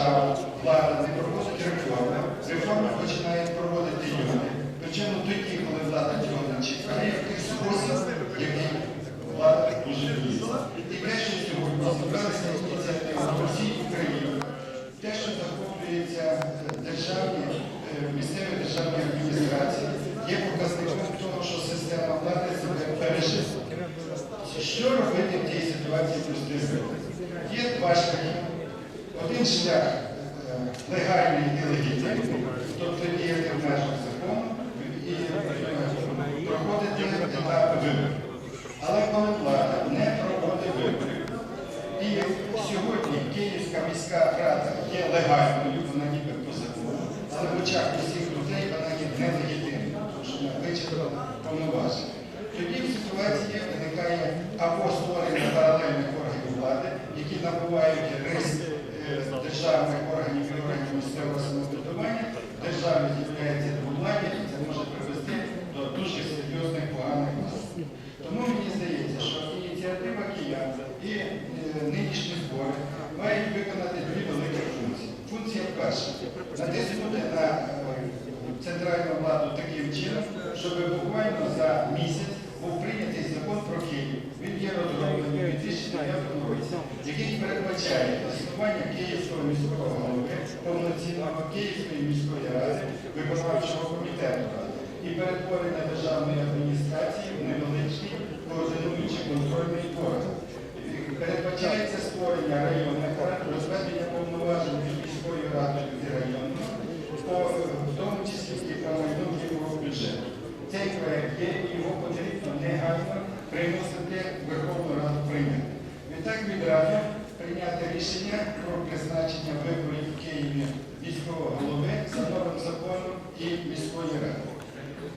держава, влада не проводить реформи, реформи починають проводити люди. Причому тоді, коли влада цього не чекає, в той спосіб, який влада дуже боїться. І те, що сьогодні зібралися ініціативи по всій Україні, те, що захоплюється державні, е, місцеві державні адміністрації, є показником того, що система влади себе пережила. Що робити в тій ситуації простими? Є два шляхи. Один шлях е, легальний і легітимний, тобто діяти в межах закону і е, проходити етапи виборів. Але коли влада не проводить виборів, і сьогодні Київська міська рада є легальною, вона ніби по закону, але в очах усіх людей вона є нелегітимною, тому що вона вичерпала повноваження. Тоді в ситуації виникає або державних органів і органів місцевого самоврядування, держава з'являється до владі, і це може привести до дуже серйозних поганих наслідків. Тому мені здається, що ініціатива киян і е, нинішні збори мають виконати дві великі функції. Функція перша натиснути на е, центральну владу таким чином, щоб буквально за місяць був прийнятий закон про Київ. Він є розроблений у 2009 році, який передбачає існування Київського міського голови, повноцінного Київської міської ради, виконавчого комітету і перетворення державної адміністрації в невеличкий координуючий контрольний орган. Передбачається створення районних рад, розведення повноважень міською радою і районною, в тому числі і майну бюджету. Цей проект є, і його потрібно негайно примусити рішення про призначення виборів в Києві міського голови